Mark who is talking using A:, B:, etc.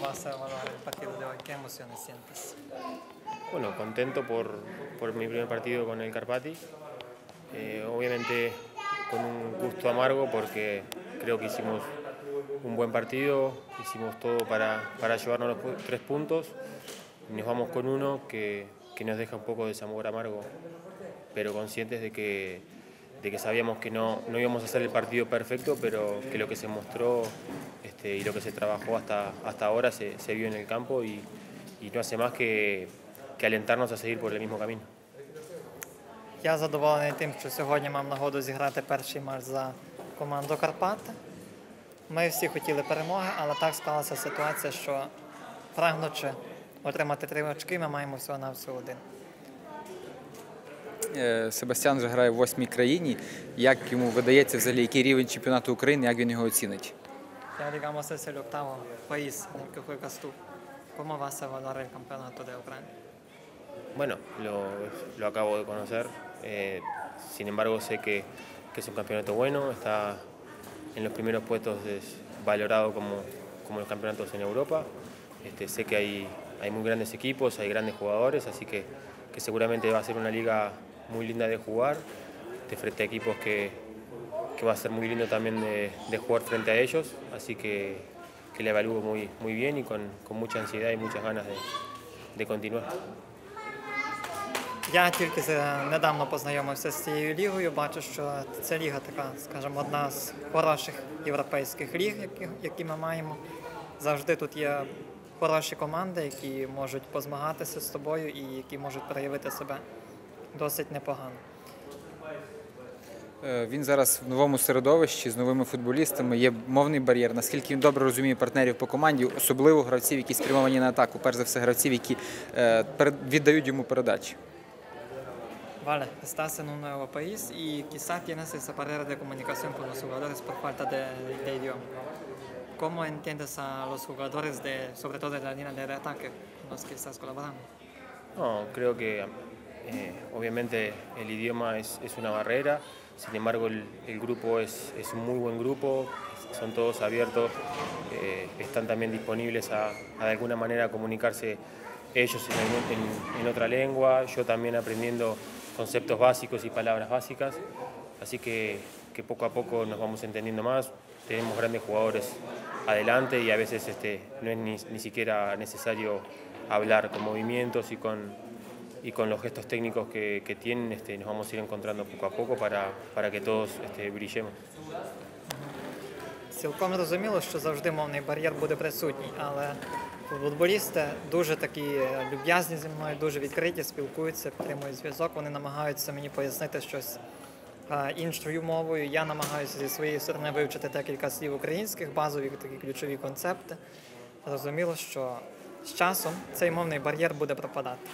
A: vas a evaluar el partido de hoy? ¿Qué emociones sientes?
B: Bueno, contento por, por mi primer partido con el Carpati. Eh, obviamente con un gusto amargo porque creo que hicimos un buen partido, hicimos todo para, para llevarnos los tres puntos. Y nos vamos con uno que, que nos deja un poco de sabor amargo, pero conscientes de que, de que sabíamos que no, no íbamos a hacer el partido perfecto, pero que lo que se mostró este, y lo que se trabajó hasta, hasta ahora se, se vio en el campo y, y no hace más que, que alentarnos a seguir por el mismo camino.
A: Я задоволений тим, що сьогодні мав нагоду зіграти перший матч за команду Карпати. Ми всі хотіли перемоги, але так склалася ситуація, що прагнучи отримати три очки, ми маємо всього на всього один.
C: Е, Себастьян вже грає в восьмій країні. Як йому видається взагалі, який рівень чемпіонату України, як він його оцінить?
A: Ya digamos es el octavo país en el que juegas tú. ¿Cómo vas a evaluar el campeonato de Ucrania?
B: Bueno, lo, lo acabo de conocer. eh, sin embargo, sé que, que es un campeonato bueno, está en los primeros puestos es valorado como, como los campeonatos en Europa. Este, sé que hay, hay muy grandes equipos, hay grandes jugadores, así que, que seguramente va a ser una liga muy linda de jugar, de frente a equipos que, que va a ser muy lindo también de, de jugar frente a ellos, así que, que le evalúo muy, muy bien y con, con mucha ansiedad y muchas ganas de, de continuar.
A: Я тільки недавно познайомився з цією лігою. Бачу, що ця ліга така, скажімо, одна з хороших європейських ліг, які, які ми маємо. Завжди тут є хороші команди, які можуть позмагатися з тобою і які можуть проявити себе досить непогано.
C: Е, Він зараз в новому середовищі з новими футболістами. Є мовний бар'єр. Наскільки він добре розуміє партнерів по команді, особливо гравців, які спрямовані на атаку, перш за все гравців, які е, віддають йому передачі.
A: Vale, estás en un nuevo país y quizá tienes esa barrera de comunicación con los jugadores por falta de, de idioma. ¿Cómo entiendes a los jugadores, de, sobre todo de la línea de ataque con los que estás colaborando?
B: No, creo que eh, obviamente el idioma es, una barrera, sin embargo el, grupo es, un muy buen grupo, son todos abiertos, eh, están también disponibles a, de alguna manera comunicarse ellos en otra lengua, yo también aprendiendo conceptos básicos y palabras básicas, así que, que poco a poco nos vamos entendiendo más, tenemos grandes jugadores adelante y a veces este, no es ni, ni siquiera necesario hablar con movimientos y con, y con los gestos técnicos que, que tienen, este, nos vamos a ir encontrando poco a poco para, para que todos este, brillemos.
A: Цілком зрозуміло, що завжди мовний бар'єр буде присутній, але футболісти дуже такі люб'язні зі мною, дуже відкриті, спілкуються, підтримують зв'язок. Вони намагаються мені пояснити щось е, іншою мовою. Я намагаюся зі своєї сторони вивчити декілька слів українських, базові такі ключові концепти. Зрозуміло, що з часом цей мовний бар'єр буде пропадати.